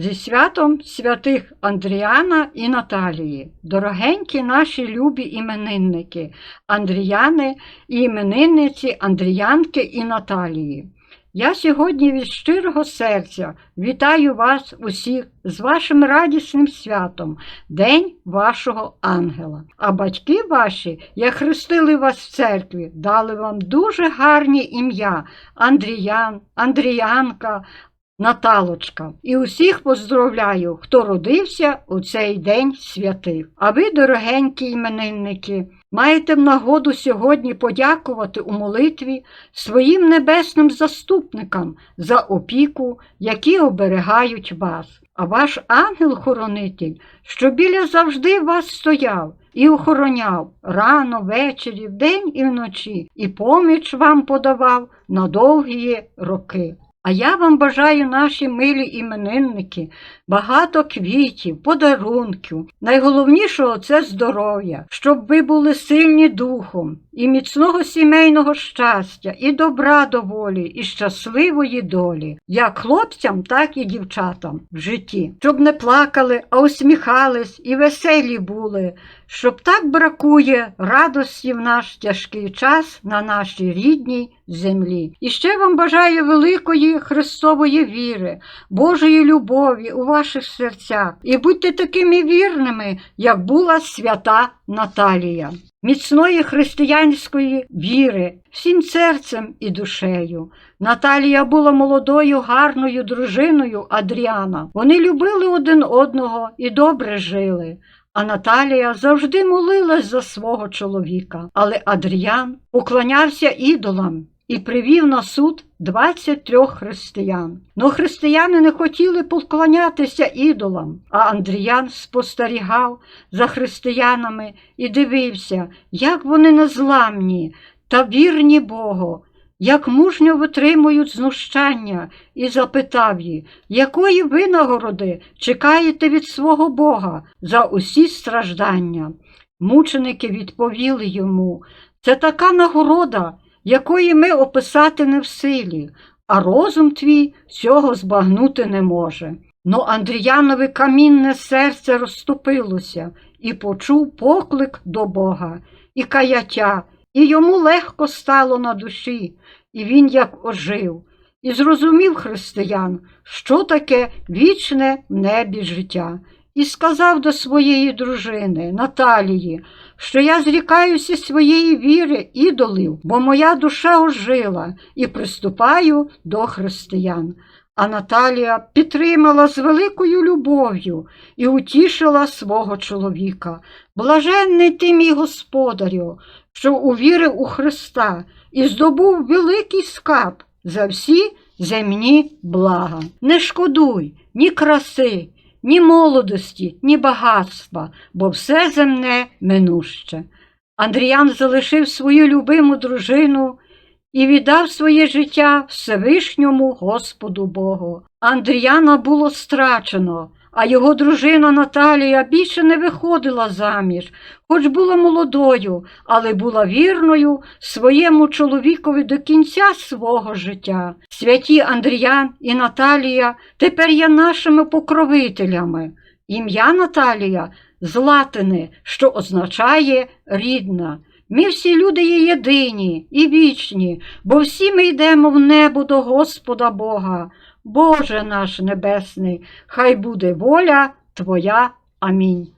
Зі святом святих Андріана і Наталії, дорогенькі наші любі іменинники, Андріяни і іменинниці Андріянки і Наталії. Я сьогодні від щирого серця вітаю вас усіх з вашим радісним святом, День вашого ангела. А батьки ваші, як хрестили вас в церкві, дали вам дуже гарні ім'я Андріян, Андріянка, Наталочка. І усіх поздравляю, хто родився у цей день святих. А ви, дорогенькі іменинники, маєте нагоду сьогодні подякувати у молитві своїм небесним заступникам за опіку, які оберегають вас. А ваш ангел-хоронитель, що біля завжди вас стояв і охороняв рано, ввечері, вдень і вночі, і поміч вам подавав на довгі роки. А я вам бажаю, наші милі іменинники, багато квітів, подарунків. Найголовнішого це здоров'я, щоб ви були сильні духом, і міцного сімейного щастя, і добра доволі, і щасливої долі, як хлопцям, так і дівчатам в житті, щоб не плакали, а усміхались і веселі були, щоб так бракує радості в наш тяжкий час на нашій рідній землі. І ще вам бажаю великої Христової віри, Божої любові у ваших серцях. І будьте такими вірними, як була свята Наталія. Міцної християнської віри всім серцем і душею. Наталія була молодою, гарною дружиною Адріана. Вони любили один одного і добре жили. А Наталія завжди молилась за свого чоловіка, але Адріян уклонявся ідолам і привів на суд 23 християн. Но християни не хотіли поклонятися ідолам, а Андріян спостерігав за християнами і дивився, як вони незламні та вірні Богу, як мужньо витримують знущання, і запитав її, якої винагороди чекаєте від свого Бога за усі страждання. Мученики відповіли йому, це така нагорода, якої ми описати не в силі, а розум твій цього збагнути не може. Но Андріянове камінне серце розступилося і почув поклик до Бога і каяття, і йому легко стало на душі, і він як ожив, і зрозумів християн, що таке вічне в небі життя, і сказав до своєї дружини Наталії, що я зрікаюся своєї віри ідолів, бо моя душа ожила і приступаю до християн. А Наталія підтримала з великою любов'ю і утішила свого чоловіка. Блаженний ти, мій господарю, що увірив у Христа і здобув великий скарб за всі земні блага. Не шкодуй ні краси, ні молодості, ні багатства, бо все земне минуще. Андріян залишив свою любиму дружину і віддав своє життя Всевишньому Господу Богу. Андріяна було страчено, а його дружина Наталія більше не виходила заміж, хоч була молодою, але була вірною своєму чоловікові до кінця свого життя. Святі Андріян і Наталія тепер є нашими покровителями. Ім'я Наталія з латини, що означає рідна. Ми всі люди є єдині і вічні, бо всі ми йдемо в небо до Господа Бога. Боже наш Небесний, хай буде воля Твоя. Амінь.